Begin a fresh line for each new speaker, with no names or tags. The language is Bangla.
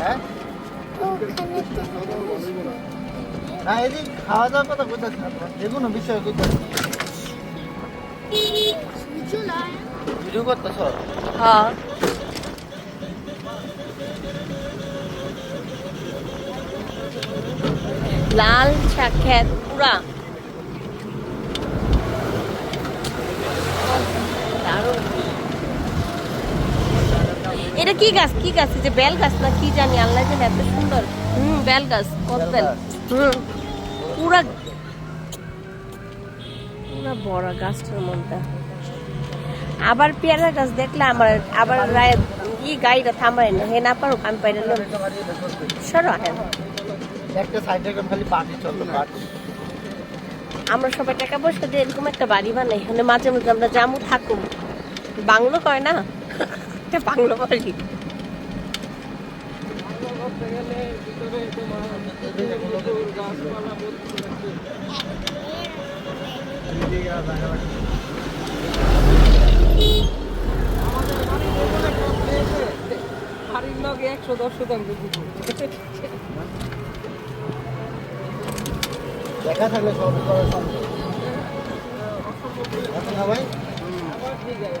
হ্যাঁ? বিষয়
হ্যাঁ। লাল শাকের পুরা। এটা কি গাছ? কি গাছ? এই যে বেল গাছ না কি জানি আল্লাহ জানে এত সুন্দর। হুম বেল গাছ কত বেল। হুম পুরা পুরা বড় গাছটার মধ্যে। আবার পেয়ারা গাছ দেখলে আমার আবার রায় ই গাড়িটা থামায় না হে না পারুক আমি পাইলে লোন সরো হ্যাঁ
একটা সাইডে এখন খালি পানি চলতো পানি
আমরা সবাই টাকা পয়সা দিয়ে এরকম একটা বাড়ি বানাই মাঝে মাঝে আমরা জামু থাকুম বাংলো কয় না? একটা বাংলো বাড়ি।
বাড়ির লগে একশো দশ শতাংশ দিব
দেখা থাকলে সব করা সম্ভব। আছে না ভাই?
ঠিক আছে।